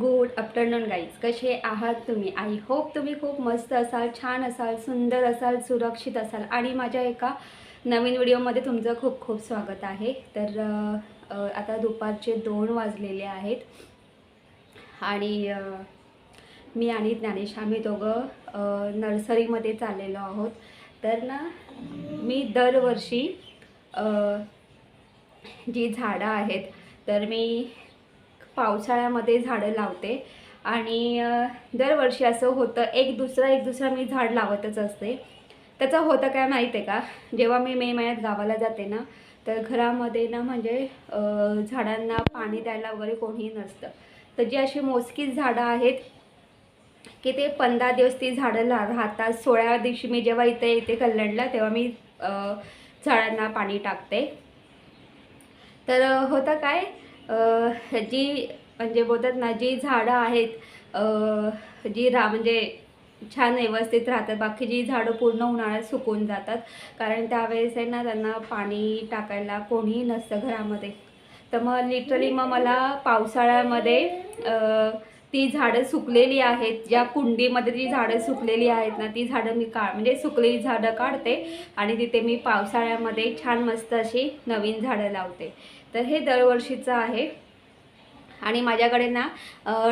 Good afternoon guys कसे आहात तुम्ही? आय होप तुम्ही खूप मस्त असाल छान असाल सुंदर असाल सुरक्षित असाल. आणि माझ्या एका नवीन व्हिडिओमध्ये तुमचं खूप खूप स्वागत आहे. तर आता दुपारचे दोन वाजलेले आहेत. आणि मी आणि ज्ञानेश आम्ही दोघं नर्सरीमध्ये चाललेलो आहोत. तर ना मी दरवर्षी जी झाडं आहेत तर मी पावसाळ्यामध्ये झाडं लावते. आणि दरवर्षी असं होतं एक दुसरा एक दुसरा मी झाड लावतच असते. त्याचं होतं काय माहीत आहे का? जेव्हा मी मे महिन्यात गावाला जाते ना तर घरामध्ये ना म्हणजे झाडांना पाणी द्यायला वगैरे कोणीही नसतं. तर जी अशी मोजकीच झाडं आहेत की ते पंधरा दिवस ती झाडं ला राहतात. सोळाव्या दिवशी मी जेव्हा इथे येते कल्याणला तेव्हा मी झाडांना पाणी टाकते. तर होतं काय जी म्हणजे बोलतात ना जी झाडं आहेत जी रा म्हणजे छान व्यवस्थित राहतात. बाकी जी झाडं पूर्ण उन्हाळ्यात सुकून जातात. कारण त्यावेळेस आहे ना त्यांना पाणी टाकायला कोणीही नसतं घरामध्ये. तर मग लिटरली मग मला पावसाळ्यामध्ये ती झाडं सुकलेली आहेत. ज्या कुंडीमध्ये जी झाडं सुकलेली आहेत ना ती झाडं मी का म्हणजे सुकलेली झाडं काढते आणि तिथे मी पावसाळ्यामध्ये छान मस्त अशी नवीन झाडं लावते. तर हे दरवर्षीचं आहे. आणि माझ्याकडे ना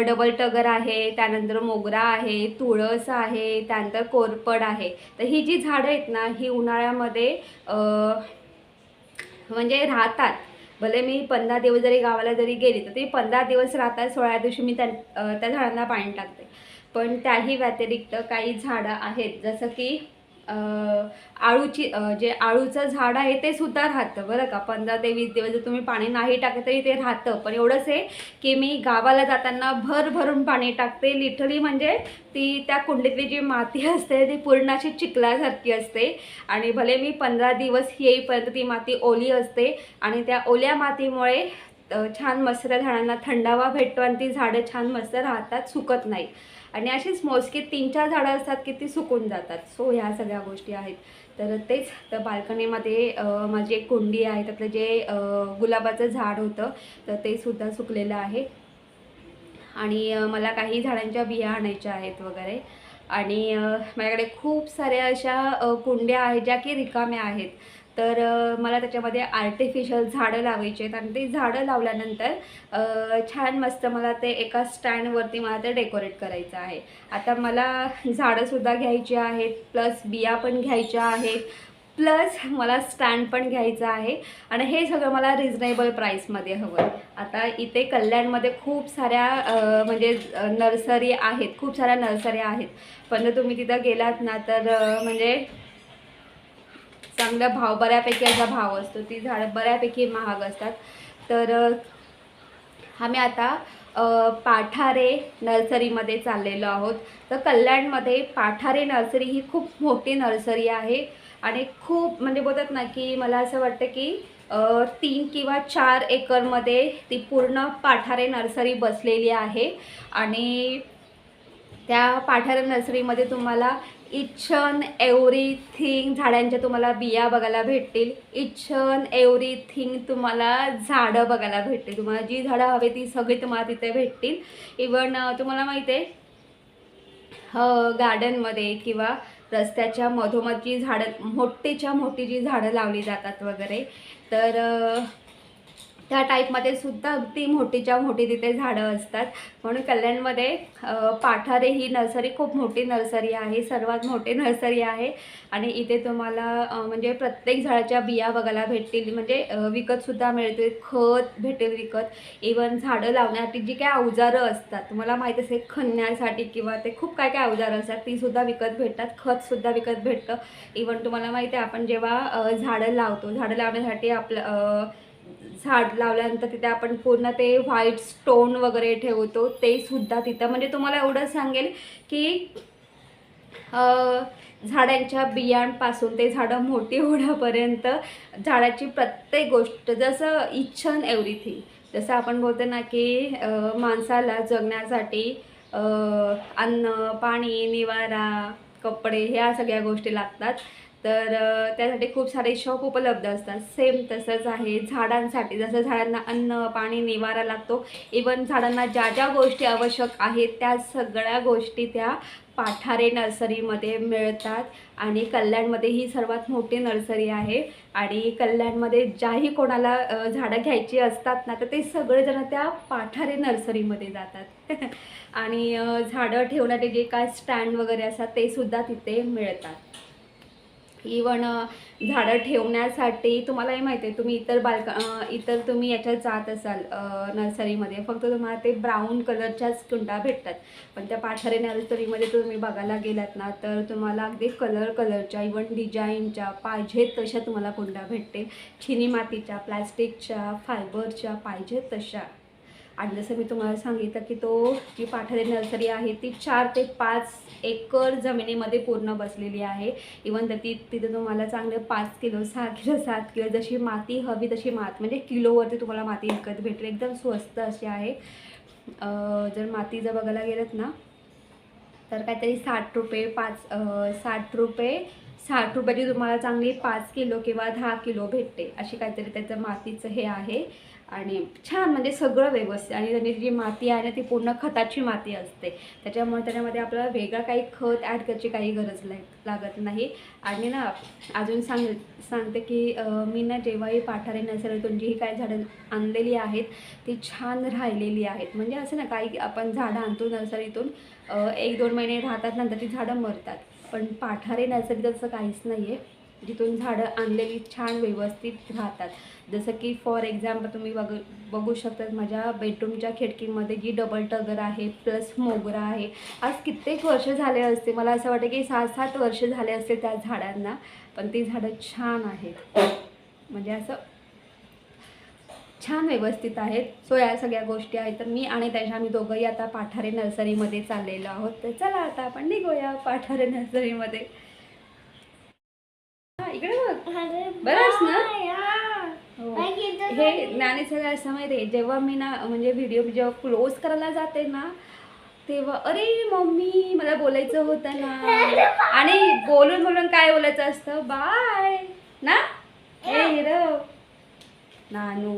डबल टगर आहे त्यानंतर मोगरा आहे तुळस आहे त्यानंतर कोरपड आहे. तर ही जी झाडं आहेत ना ही उन्हाळ्यामध्ये म्हणजे राहतात. भले मी पंधरा दिवस जरी गावाला जरी गेली तर ती पंधरा दिवस राहतात सोळा दिवशी मी त्या त्या झाडांना पाणी टाकते. पण त्याही व्यतिरिक्त काही झाडं आहेत जसं की आळूची जे आळूचं झाड आहे ते सुद्धा राहतं बरं का? पंधरा ते वीस दिवस जर तुम्ही पाणी नाही टाकत तरी ते राहतं. पण एवढंच आहे की मी गावाला जाताना भर भरून पाणी टाकते. लिटरली म्हणजे ती त्या कुंडीतली जी माती असते ती पूर्ण अशी चिखलासारखी असते. आणि भले मी पंधरा दिवस येईपर्यंत ती माती ओली असते आणि त्या ओल्या मातीमुळे छान मस्त झाडांना थंडावा भेटतो आणि ती झाडं छान मस्त राहतात सुकत नाही आणि अशीच मोजकी तीन चार झाडं असतात की ती सुकून जातात. सो ह्या सगळ्या गोष्टी आहेत. तर तेच तर बाल्कनीमध्ये माझी एक कुंडी आहे. त्यातलं जे गुलाबाचं झाड होतं तर ते सुद्धा सुकलेलं आहे. आणि मला काही झाडांच्या बिया आणायच्या आहेत वगैरे. आणि माझ्याकडे खूप साऱ्या अशा कुंड्या आहेत ज्या की रिकाम्या आहेत. तर मला त्याच्यामध्ये आर्टिफिशियल झाडं लावायची आहेत आणि ते झाडं लावल्यानंतर छान मस्त मला ते एका स्टँडवरती मला ते डेकोरेट करायचं आहे. आता मला झाडंसुद्धा घ्यायची आहेत प्लस बिया पण घ्यायच्या आहेत प्लस मला स्टँड पण घ्यायचं आहे आणि हे सगळं मला रिजनेबल प्राईसमध्ये हवं आहे. आता इथे कल्याणमध्ये खूप साऱ्या म्हणजे नर्सरी आहेत खूप साऱ्या नर्सरी आहेत. पण तुम्ही तिथं गेलात ना तर म्हणजे चांगला भाव बऱ्यापैकी असा भाव असतो. ती झाडं बऱ्यापैकी महाग असतात. तर आम्ही आता पाठारे नर्सरीमध्ये चाललेलो आहोत. तर कल्याणमध्ये पाठारे नर्सरी ही खूप मोठी नर्सरी आहे. आणि खूप म्हणजे बोलतात ना की मला असं वाटतं की तीन किंवा चार एकरमध्ये ती पूर्ण पाठारे नर्सरी बसलेली आहे. आणि त्या पाठारे नर्सरीमध्ये तुम्हाला इच अँड एव्हरीथिंग झाडांच्या तुम्हाला बिया बघायला भेटतील. इच अँड एव्हरीथिंग तुम्हाला झाडं बघायला भेटतील. तुम्हाला जी झाडं हवे ती सगळी तुम्हाला तिथे भेटतील. इवन तुम्हाला माहिती आहे गार्डनमध्ये किंवा रस्त्याच्या मधोमध जी झाडं मोठीच्या मोठी जी झाडं लावली जातात वगैरे तर त्या टाईपमध्ये सुद्धा अगदी मोठीच्या मोठी तिथे झाडं असतात. म्हणून कल्याणमध्ये पाठारे ही नर्सरी खूप मोठी नर्सरी आहे. सर्वात मोठी नर्सरी आहे. आणि इथे तुम्हाला म्हणजे प्रत्येक झाडाच्या बिया बघायला भेटतील. म्हणजे विकतसुद्धा मिळतील. खत भेटेल विकत. इवन झाडं लावण्यासाठी जी काय अवजारं असतात तुम्हाला माहीत असेल खणण्यासाठी किंवा ते खूप काय काय अवजारं असतात तीसुद्धा विकत भेटतात. खतसुद्धा विकत भेटतं. इवन तुम्हाला माहिती आहे आपण जेव्हा झाडं लावतो झाडं लावण्यासाठी आपलं झाड लावल्यानंतर तिथे आपण पूर्ण ते व्हाईट स्टोन वगैरे ठेवतो ते सुद्धा तिथं. म्हणजे तुम्हाला एवढं सांगेल की झाडांच्या बियांपासून ते झाडं मोठी होण्यापर्यंत झाडाची प्रत्येक गोष्ट जसं इच्छन एव्हरीथिंग जसं आपण बोलतो ना की माणसाला जगण्यासाठी अन्न पाणी निवारा कपडे ह्या सगळ्या गोष्टी लागतात. तर त्यासाठी खूप सारे शॉप उपलब्ध असतात. सेम तसंच आहे. झाडांसाठी जसं झाडांना अन्न पाणी निवारा लागतो. इवन झाडांना ज्या ज्या गोष्टी आवश्यक आहेत त्या सगळ्या गोष्टी त्या पाठारे नर्सरीमध्ये मिळतात. आणि कल्याणमध्ये ही सर्वात मोठी नर्सरी आहे. आणि कल्याणमध्ये ज्याही कोणाला झाडं घ्यायची असतात ना तर ते सगळेजण त्या पाठारे नर्सरीमध्ये जातात. आणि झाडं ठेवण्याचे जे काय स्टँड वगैरे असतात ते सुद्धा तिथे मिळतात. इवन झाडं ठेवण्यासाठी तुम्हालाही माहिती आहे तुम्ही इतर बालक इतर तुम्ही याच्यात जात असाल नर्सरीमध्ये फक्त तुम्हाला ते ब्राऊन कलरच्याच कुंडा भेटतात. पण त्या पाठारे नर्सरीमध्ये तुम्ही बघायला गेलात ना तर तुम्हाला अगदी कलर कलरच्या इवन डिझाईनच्या पाहिजेत तशा तुम्हाला कुंडा भेटतील. चिनी मातीच्या प्लॅस्टिकच्या फायबरच्या पाहिजेत तशा. आणि जसं मी तुम्हाला सांगितलं की तो जी पाठारे नर्सरी आहे ती चार ते पाच एकर जमिनीमध्ये पूर्ण बसलेली आहे. इवन तर ती तिथे तुम्हाला चांगले पाच किलो सहा किलो सात किलो जशी माती हवी तशी मात म्हणजे किलोवरती तुम्हाला माती विकत भेटेल. एकदम स्वस्त अशी आहे. जर माती जर बघायला गेलं ना तर काहीतरी साठ रुपये पाच साठ रुपये साठ रुपयाची तुम्हाला चांगली पाच किलो किंवा दहा किलो भेटते. अशी काहीतरी त्याचं मातीचं हे आहे. आणि छान म्हणजे सगळं व्यवस्थित. आणि त्यांनी जी माती आहे ना ती पूर्ण खताची माती असते. त्याच्यामुळे त्याच्यामध्ये आपल्याला वेगळं काही खत ॲड करायची काही गरज नाही लागत नाही. आणि ना अजून सांग सांगते की मी ना जेव्हाही पाठारे नर्सरीतून जी काही झाडं आणलेली आहेत ती छान राहिलेली आहेत. म्हणजे असं ना काही आपण झाडं आणतो नर्सरीतून एक दोन महिने राहतात नंतर ती झाडं मरतात. पण पाठारे नर्सरीत असं काहीच नाही आहे जिथून झाडं आणलेली छान व्यवस्थित राहतात. जसं की फॉर एक्झाम्पल तुम्ही बघ बघू शकतात माझ्या बेडरूमच्या खिडकीमध्ये जी डबल टगर आहे प्लस मोगरा आहे. आज कित्येक वर्ष झाले असते मला असं वाटतं की सात सात वर्ष झाले असते त्या झाडांना पण ती झाडं छान आहेत. म्हणजे असं छान व्यवस्थित आहेत. सो या सगळ्या गोष्टी आहेत. तर मी आणि त्याच्या आम्ही दोघंही आता पाठारे नर्सरीमध्ये चाललेलो आहोत. तर चला आता आपण निघूया पाठारे नर्सरीमध्ये इकडे बघ. बरंच ना? हो. ज्ञानेचं काय असं माहिती आहे जेव्हा मी ना म्हणजे व्हिडिओ जेव्हा क्लोज करायला जाते ना तेव्हा अरे मम्मी मला बोलायचं होतं ना. आणि बोलून बोलून काय बोलायचं असतं? बाय. ना? हे हिरव नानू.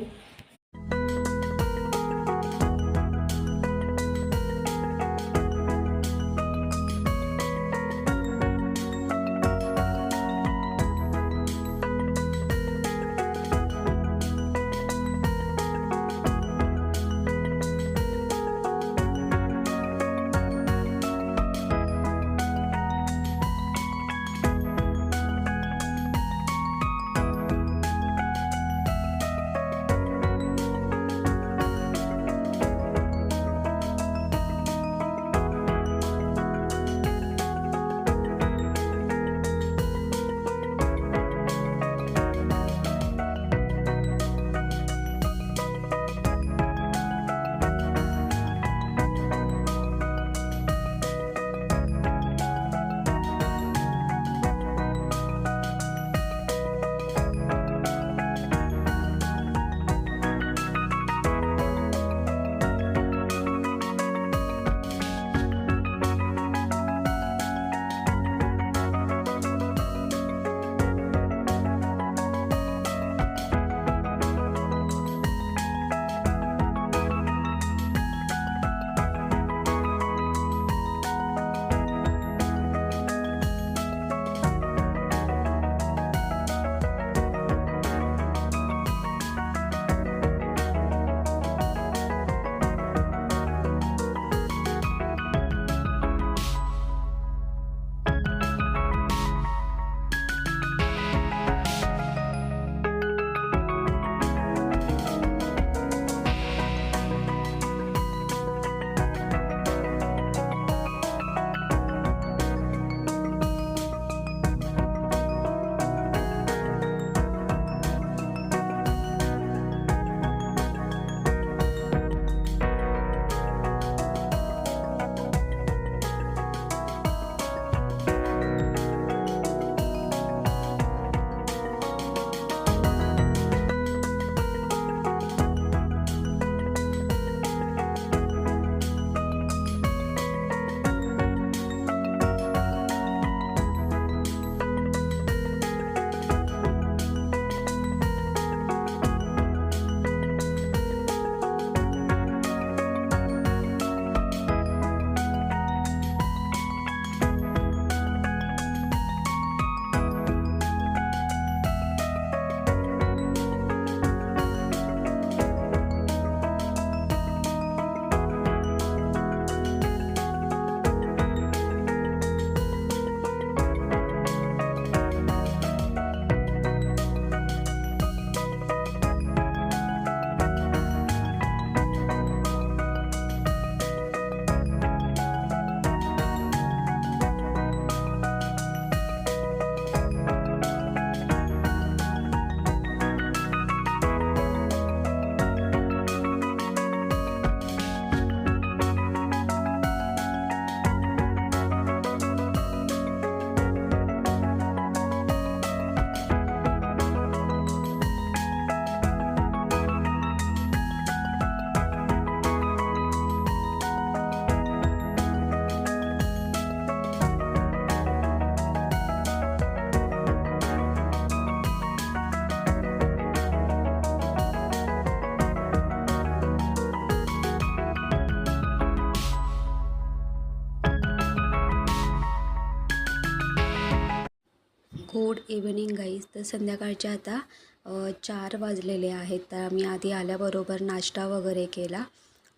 इव्हिनिंग गाईज तर संध्याकाळच्या आता चार वाजलेले आहेत. तर मी आधी आल्याबरोबर नाश्ता वगैरे केला.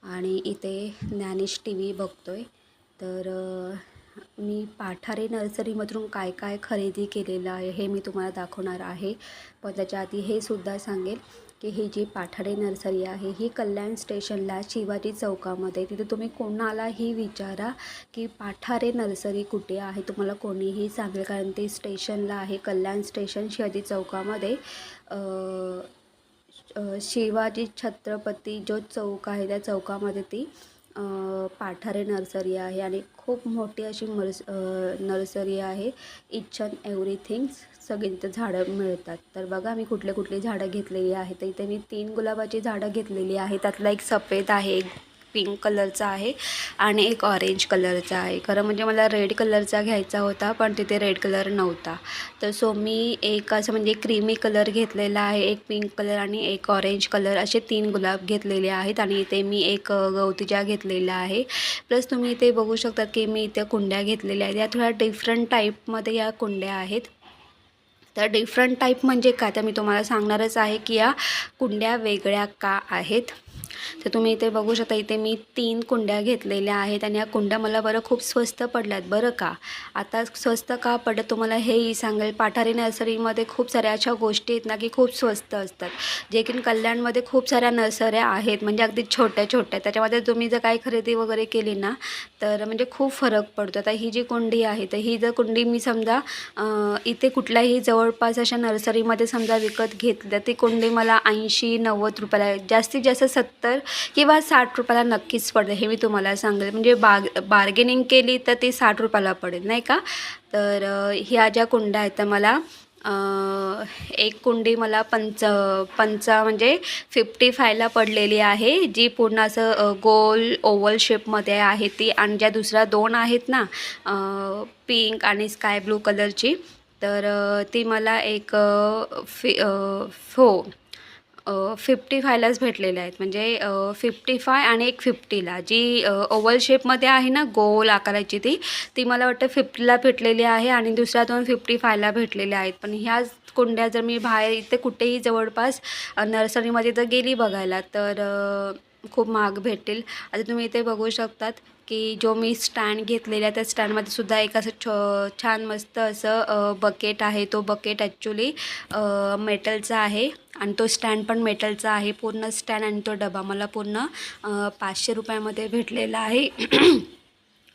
आणि इथे ज्ञानेश टी व्ही बघतो आहे तर मी पाठारे नर्सरीमधून काय काय खरेदी केलेलं आहे हे मी तुम्हाला दाखवणार आहे. पण त्याच्या आधी हे सुद्धा सांगेल. की ही जी पाठारे नर्सरी आहे ही कल्याण स्टेशनला शिवाजी चौकामध्ये. तिथे तुम्ही कोणालाही विचारा की पाठारे नर्सरी कुठे आहे तुम्हाला कोणीही सांगेल. कारण ते स्टेशनला आहे कल्याण स्टेशन शिवाजी चौकामध्ये. शिवाजी छत्रपती जो चौक आहे त्या चौकामध्ये ती पाठारे नर्सरी आहे. आणि खूप मोठी अशी मर्स नर्सरी आहे. इच अँड एव्हरीथिंग्स सगळी तिथं झाडं मिळतात. तर बघा मी कुठले कुठली झाडं घेतलेली आहेत. तर इथे मी तीन गुलाबाची झाडं घेतलेली आहे त्यातला एक सफेद आहे एक पिंक कलरचा आहे आणि एक ऑरेंज कलरचा आहे. खरं म्हणजे मला रेड कलरचा घ्यायचा होता पण तिथे रेड कलर नव्हता. तर सो मी एक असं म्हणजे क्रीमी कलर घेतलेला आहे एक पिंक कलर आणि एक ऑरेंज कलर असे तीन गुलाब घेतलेले आहेत आणि इथे मी एक गवतीजा गवतीच्या घेतलेला आहे. प्लस तुम्ही इथे बघू शकतात की मी इथे कुंड्या घेतलेल्या आहेत. या थोड्या डिफरंट टाईपमध्ये या कुंड्या आहेत. तर डिफरंट टाईप म्हणजे काय? तर मी तुम्हाला सांगणारच आहे की या कुंड्या वेगळ्या का आहेत? तर तुम्ही इथे बघू शकता इथे मी तीन कुंड्या घेतलेल्या आहेत आणि या कुंड्या मला बरं खूप स्वस्त पडल्यात बरं का? आता स्वस्त का पडलं तुम्हाला हेही सांगेल. पाठारी नर्सरीमध्ये खूप साऱ्या अशा गोष्टी आहेत ना की खूप स्वस्त असतात. जे की कल्याणमध्ये खूप साऱ्या नर्सऱ्या आहेत म्हणजे अगदी छोट्या छोट्या. त्याच्यामध्ये तुम्ही जर काही खरेदी वगैरे केली ना तर म्हणजे खूप फरक पडतो. आता ही जी कुंडी आहे तर ही जर कुंडी मी समजा इथे कुठल्याही जवळपास अशा नर्सरीमध्ये समजा विकत घेतल्या ती कुंडी मला ऐंशी नव्वद रुपयाला जास्तीत जास्त सत्तर तर किंवा साठ रुपयाला नक्कीच पडेल हे मी तुम्हाला सांगेल. म्हणजे बाग बार्गेनिंग केली तर ती साठ रुपयाला पडेल नाही का? तर ह्या ज्या कुंड्या आहेत त्या मला एक कुंडी मला पंच पंचा म्हणजे फिफ्टी फायला पडलेली आहे जी पूर्ण असं गोल ओवल शेपमध्ये आहे ती आणि ज्या दुसऱ्या दोन आहेत ना पिंक आणि स्काय ब्लू कलरची तर ती मला एक फि हो फिफ्टी फायलाच भेटलेल्या आहेत. म्हणजे फिफ्टी फाय आणि एक फिफ्टीला जी ओवल शेपमध्ये आहे ना गोल आकाराची ती ती मला वाटतं फिफ्टीला भेटलेली आहे आणि दुसऱ्या दोन फिफ्टी फायला भेटलेल्या आहेत. पण ह्याच कुंड्या जर मी बाहेर इथे कुठेही जवळपास नर्सरीमध्ये जर गेली बघायला तर खूप महाग भेटतील. आता तुम्ही इथे बघू शकतात की जो मी स्टँड घेतलेला आहे त्या स्टँडमध्ये सुद्धा एक असं छ छान मस्त असं बकेट आहे. तो बकेट ॲक्च्युली मेटलचा आहे आणि तो स्टँड पण मेटलचा आहे. पूर्ण स्टँड आणि तो डबा मला पूर्ण पाचशे रुपयामध्ये भेटलेला आहे.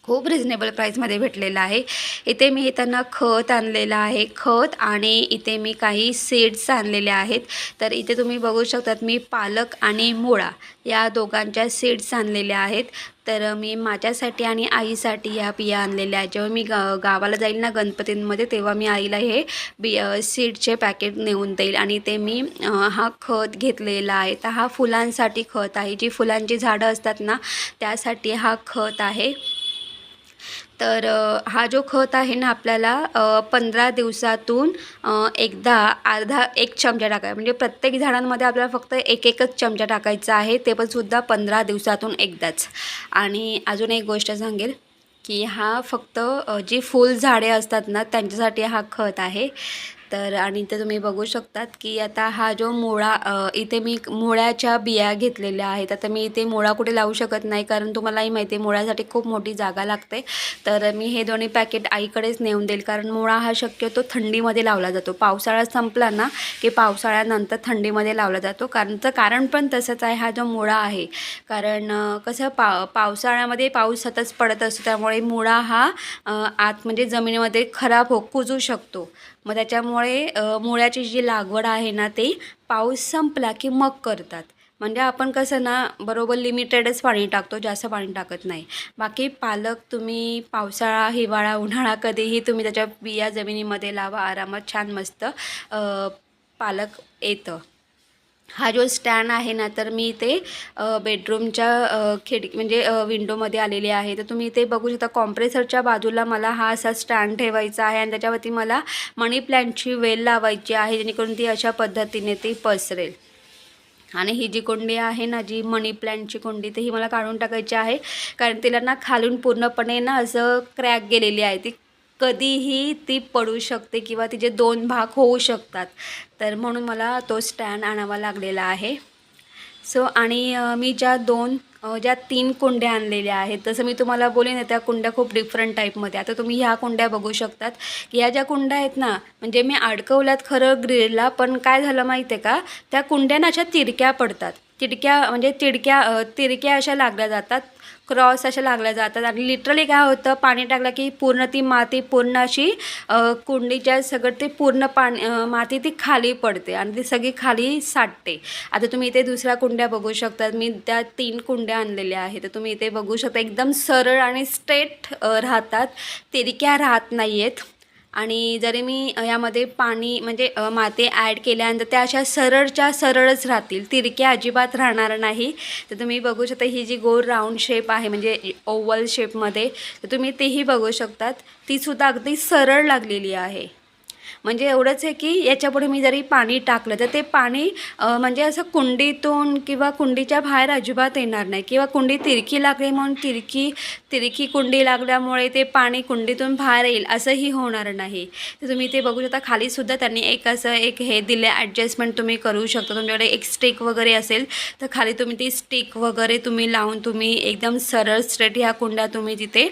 खूप रिझनेबल प्राईसमध्ये भेटलेला आहे. इथे मी त्यांना खत आणलेलं आहे. खत आणि इथे मी काही सीड्स आणलेले आहेत. तर इथे तुम्ही बघू शकतात मी पालक आणि मुळा या दोघांच्या सीड्स आणलेल्या आहेत. तर मी माझ्यासाठी आणि आईसाठी ह्या बिया आणलेल्या आहेत. जेव्हा मी गा गावाला जाईल ना गणपतींमध्ये तेव्हा मी आईला हे बि सीडचे पॅकेट नेऊन देईल. आणि ते मी हा खत घेतलेला आहे. तर हा फुलांसाठी खत आहे. जी फुलांची झाडं असतात ना त्यासाठी हा खत आहे. तर हा जो खत आहे ना आपल्याला पंधरा दिवसातून एकदा अर्धा एक चमचा टाकायचा. म्हणजे प्रत्येक झाडांमध्ये आपल्याला फक्त एक एकच चमचा टाकायचा आहे ते पण सुद्धा पंधरा दिवसातून एकदाच. आणि अजून एक गोष्ट सांगेल की हा फक्त जी फुल झाडे असतात ना त्यांच्यासाठी हा खत आहे. तर आणि इथे तुम्ही बघू शकतात की आता हा जो मुळा इथे मी मुळ्याच्या बिया घेतलेल्या आहेत. आता मी इथे मुळा कुठे लावू शकत नाही कारण तुम्हालाही माहिती आहे मुळ्यासाठी खूप मोठी जागा लागते. तर मी हे दोन्ही पॅकेट आईकडेच नेऊन देईल कारण मुळा हा शक्यतो थंडीमध्ये लावला जातो. पावसाळा संपला ना की पावसाळ्यानंतर थंडीमध्ये लावला जातो. कारण तर कारण पण तसंच आहे हा जो मुळा आहे. कारण कसं पा पावसाळ्यामध्ये पाऊस सतत पडत असतो त्यामुळे मुळा हा आत म्हणजे जमिनीमध्ये खराब हो कुजू शकतो. मग त्याच्यामुळे मुळ्याची जी लागवड आहे ना ते पाऊस संपला की मग करतात. म्हणजे आपण कसं ना बरोबर लिमिटेडच पाणी टाकतो जास्त पाणी टाकत नाही. बाकी पालक तुम्ही पावसाळा हिवाळा उन्हाळा कधीही तुम्ही त्याच्या बिया जमिनीमध्ये लावा आरामात छान मस्त पालक येतं. हा जो स्टँड आहे ना तर मी इथे बेडरूमच्या खिडकी म्हणजे विंडोमध्ये आलेली आहे. तर तुम्ही इथे बघू शकता कॉम्प्रेसरच्या बाजूला मला हा असा स्टँड ठेवायचा आहे आणि त्याच्यावरती मला मनी प्लॅन्टची वेल लावायची आहे जेणेकरून ती अशा पद्धतीने ती पसरेल. आणि ही जी कुंडी आहे ना जी मनी प्लॅन्टची कुंडी ती ही मला काढून टाकायची आहे. कारण तिला ना खालून पूर्णपणे ना असं क्रॅक गेलेली आहे. ती कधीही ती पडू शकते किंवा तिचे दोन भाग होऊ शकतात. तर म्हणून मला तो स्टँड आणावा लागलेला आहे. सो आणि मी ज्या दोन ज्या तीन कुंड्या आणलेल्या आहेत तसं मी तुम्हाला बोलेन त्या कुंड्या खूप डिफरंट टाईपमध्ये आता तुम्ही ह्या कुंड्या बघू शकतात. की ह्या ज्या कुंड्या आहेत ना म्हणजे मी अडकवल्यात खरं ग्रिलला पण काय झालं माहिती आहे का? त्या कुंड्या ना अशा तिरक्या पडतात. तिडक्या म्हणजे तिडक्या तिरक्या अशा लागल्या जातात. क्रॉस अशा लागल्या जातात. आणि लिटरली काय होतं पाणी टाकलं की पूर्ण ती माती पूर्ण अशी कुंडीच्या सगळं ते पूर्ण पाणी माती ती खाली पडते आणि ती सगळी खाली साठते. आता तुम्ही इथे दुसऱ्या कुंड्या बघू शकतात. मी त्या तीन कुंड्या आणलेल्या आहेत. तर तुम्ही इथे बघू शकता एकदम सरळ आणि स्ट्रेट राहतात. तिरक्या राहत नाही आहेत आणि जरी मी यामध्ये पाणी म्हणजे माते माती ॲड केल्यानंतर त्या अशा सरळच्या सरळच राहतील. तिरक्या अजिबात राहणार नाही. तर तुम्ही बघू शकता ही जी गोल राऊंड शेप आहे म्हणजे ओवल शेपमध्ये तर तुम्ही तेही बघू शकतात. तीसुद्धा अगदी सरळ लागलेली आहे. म्हणजे एवढंच आहे की याच्यापुढे मी जरी पाणी टाकलं तर ते पाणी म्हणजे असं कुंडीतून किंवा कुंडीच्या बाहेर अजिबात येणार नाही. किंवा कुंडी तिरकी लागली म्हणून तिरकी तिरकी कुंडी लागल्यामुळे ते पाणी कुंडीतून बाहेर येईल असंही होणार नाही. तर तुम्ही ते बघू शकता. खालीसुद्धा त्यांनी एक असं एक हे दिले ॲडजस्टमेंट तुम्ही करू शकता. तुमच्याकडे एक स्टिक वगैरे असेल तर खाली तुम्ही ती स्टिक वगैरे तुम्ही लावून तुम्ही एकदम सरळ स्ट्रेट ह्या कुंड्या तुम्ही तिथे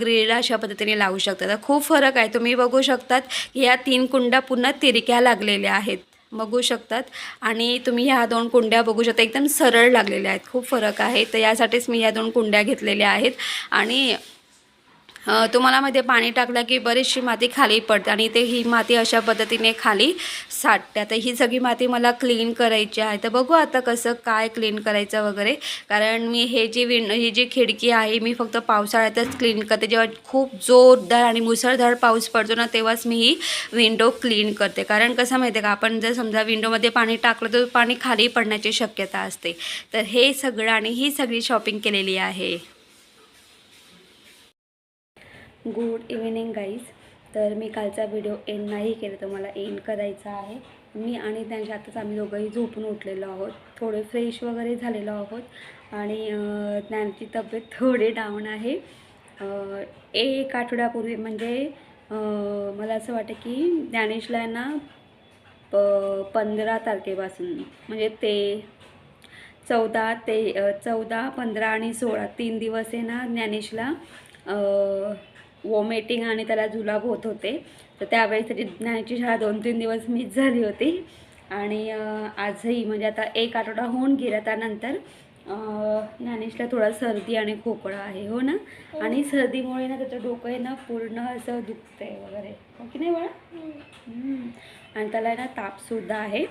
ग्रिलला अशा पद्धतीने लावू शकता. तर खूप फरक आहे. तुम्ही बघू शकतात की तीन कुंड्या पूर्ण तिरक्या लागलेल्या आहेत. बघू शकतात. आणि तुम्ही ह्या दोन कुंड्या बघू शकता. एकदम सरळ लागलेल्या आहेत. खूप फरक आहे. तर यासाठीच मी ह्या दोन कुंड्या घेतलेल्या आहेत. आणि तुम्हाला मध्ये पाणी टाकलं की बरीचशी माती खाली पडते आणि ते ही माती अशा पद्धतीने खाली साठते. आता ही सगळी माती मला क्लीन करायची आहे. तर बघू आता कसं काय क्लीन करायचं वगैरे. कारण मी हे जी विंड ही जी खिडकी आहे मी फक्त पावसाळ्यातच क्लीन करते. जेव्हा खूप जोरदार आणि मुसळधार पाऊस पडतो ना तेव्हाच मी ही विंडो क्लीन करते. कारण कसं माहिती आहे का आपण जर समजा विंडोमध्ये पाणी टाकलं तर पाणी खाली पडण्याची शक्यता असते. तर हे सगळं आणि ही सगळी शॉपिंग केलेली आहे. Good evening guys. तर मी कालचा व्हिडिओ एंड नाही केला तर मला एंड करायचा आहे. मी आणि त्यांच्या आताच आम्ही दोघंही झोपून उठलेलो आहोत. थोडे फ्रेश वगैरे झालेलो आहोत. आणि त्यांची तब्येत थोडी डाऊन आहे. एक आठवड्यापूर्वी म्हणजे मला असं वाटतं की ज्ञानेशला आहे ना प पंधरा तारखेपासून म्हणजे ते चौदा ते चौदा पंधरा आणि सोळा तीन दिवस आहे ना ज्ञानेशला वॉमिटिंग आणि त्याला जुलाब होत होते. तर त्यावेळेस त्याची ज्ञानेची शाळा दोन तीन दिवस मिस झाली होती. आणि आजही म्हणजे आता एक आठवडा होऊन गेला त्यानंतर ज्ञानेशला थोडा सर्दी आणि खोकळा आहे हो ना? आणि सर्दीमुळे ना त्याचं डोकं आहे ना पूर्ण असं दुखतंय वगैरे. हो की नाही बाळा. आणि त्याला आहे ना तापसुद्धा आहे.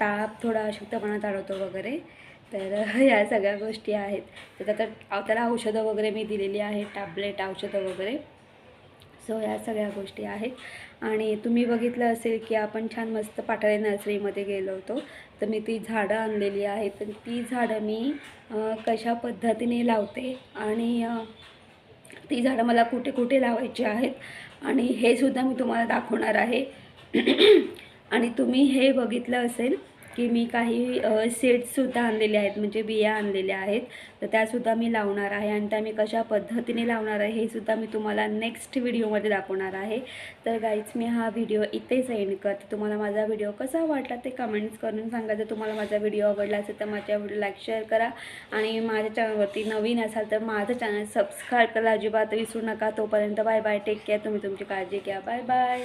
ताप थोडा अशक्तपणा जाणवतो वगैरे. तर ह्या सगळ्या गोष्टी आहेत. तर त्यात त्याला औषधं वगैरे मी दिलेली आहेत टॅबलेट औषधं वगैरे. सो ह्या सगळ्या गोष्टी आहेत. आणि तुम्ही बघितलं असेल की आपण छान मस्त पाटाळे नर्सरीमध्ये गेलो होतो. तर मी ती झाडं आणलेली आहेत. तर ती झाडं मी कशा पद्धतीने लावते आणि ती झाडं मला कुठे कुठे लावायची आहेत आणि हे सुद्धा मी तुम्हाला दाखवणार आहे. आणि तुम्ही हे बघितलं असेल की मी काही सीड्ससुद्धा आणलेले आहेत म्हणजे बिया आणलेल्या आहेत. तर त्यासुद्धा मी लावणार आहे आणि त्या मी कशा पद्धतीने लावणार आहे हे सुद्धा मी तुम्हाला नेक्स्ट व्हिडिओमध्ये दाखवणार आहे. तर गाईच मी हा व्हिडिओ इथेच एंड करते. तुम्हाला माझा व्हिडिओ कसा वाटला ते कमेंट्स करून सांगा. जर तुम्हाला माझा व्हिडिओ आवडला असेल तर माझ्या व्हिडिओ लाईक शेअर करा. आणि माझ्या चॅनलवरती नवीन असाल तर माझं चॅनल सबस्क्राईब करायला अजिबात विसरू नका. तोपर्यंत बाय बाय टेक केअर तुम्ही तुमची काळजी घ्या. Bye bye